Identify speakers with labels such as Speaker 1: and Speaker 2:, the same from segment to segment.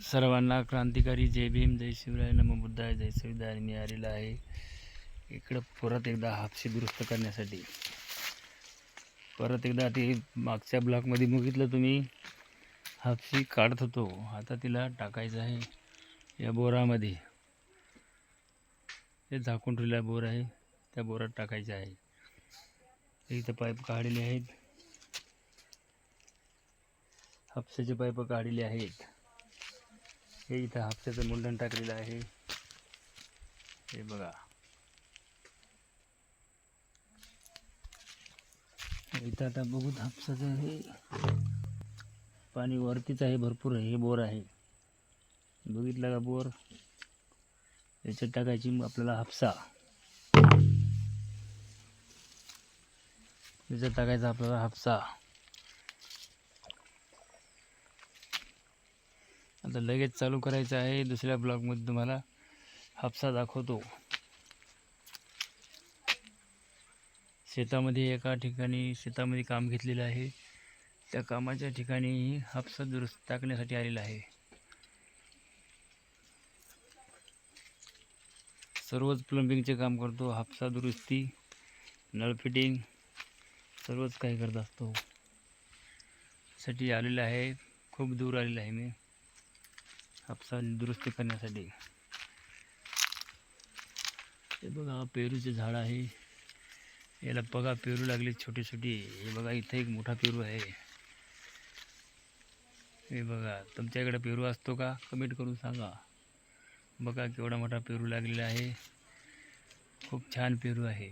Speaker 1: सर्वांना क्रांतिकारी जय भीम जय शिवराय नम बुद्धाय जय संविधान मी आलेला आहे इकडं परत एकदा हापशी दुरुस्त करण्यासाठी. परत एकदा ते मागच्या ब्लॉकमध्ये बघितलं तुम्ही हापशी काढत होतो. आता तिला टाकायचं आहे या बोरामध्ये. हे झाकून ठेवलेला बोर आहे त्या बोरात टाकायचं आहे. इथं पाईप काढलेले आहेत. हापशाचे पाईप काढलेले आहेत. हे इथं हापशाचं मुंडन टाकलेलं आहे. हे बघा. इथं आता बघू हापसाचं हे पाणी वरतीच आहे भरपूर आहे. हे बोर आहे. बघितलं का बोर? याच्यात टाकायची मग आपल्याला हापसा. याच्यात टाकायचा आपल्याला हापसा. आता लगेच चालू करायचं आहे. दुसऱ्या ब्लॉगमध्ये तुम्हाला हापसा दाखवतो. शेतामध्ये एका ठिकाणी शेतामध्ये काम घेतलेलं आहे. त्या कामाच्या ठिकाणी हापसा दुरुस्त टाकण्यासाठी आलेला आहे. सर्वच प्लंबिंगचे काम करतो. हापसा दुरुस्ती नळ फिटिंग सर्वच काही करत असतो. साठी आलेलं आहे. खूप दूर आलेलं आहे मी. कापसा दुरुस्ती करण्यासाठी. हे बघा पेरूचे झाड आहे. याला बघा पेरू लागले छोटे छोटे हे बघा इथं एक मोठा पेरू आहे. हे बघा तुमच्याकडे पेरू असतो का? कमेंट करून सांगा. बघा केवढा मोठा पेरू लागलेला आहे. खूप छान पेरू आहे.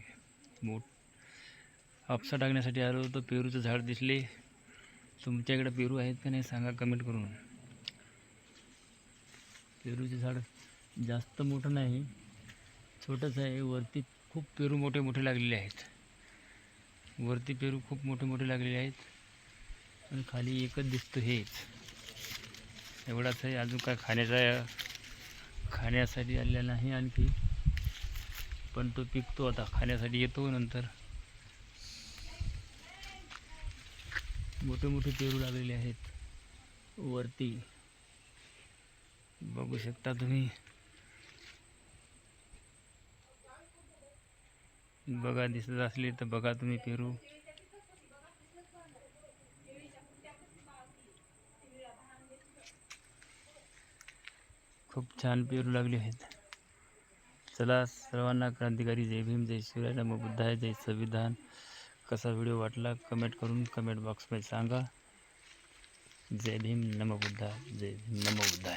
Speaker 1: मोठ हापसा टाकण्यासाठी आलो तर पेरूचं झाड दिसले. तुमच्याकडे पेरू आहेत का नाही सांगा कमेंट करून. पेरूचे झाड जास्त मोठं नाही छोटंच आहे. वरती खूप पेरू मोठे मोठे लागलेले आहेत. वरती पेरू खूप मोठे मोठे लागलेले आहेत. आणि खाली एकच दिसतो हेच. एवढाच आहे. अजून काय खाण्याचा खाण्यासाठी आलेला नाही आणखी. पण तो पिकतो आता. खाण्यासाठी येतो नंतर. मोठे मोठे पेरू लागलेले आहेत. वरती. बघू शकता तुम्ही बघा दिसत असली तर बघा तुम्ही पेरू। खूप छान पेरू आहेत। चला, सर्वांना क्रांतिकारी जय भीम, जय शिवराय नम बुद्धाय, जय संविधान। कसा व्हिडिओ वाटला कमेंट करून कमेंट बॉक्समध्ये सांगा। जय भीम, नम बुद्धाय, जय भीम, नम बुद्धाय।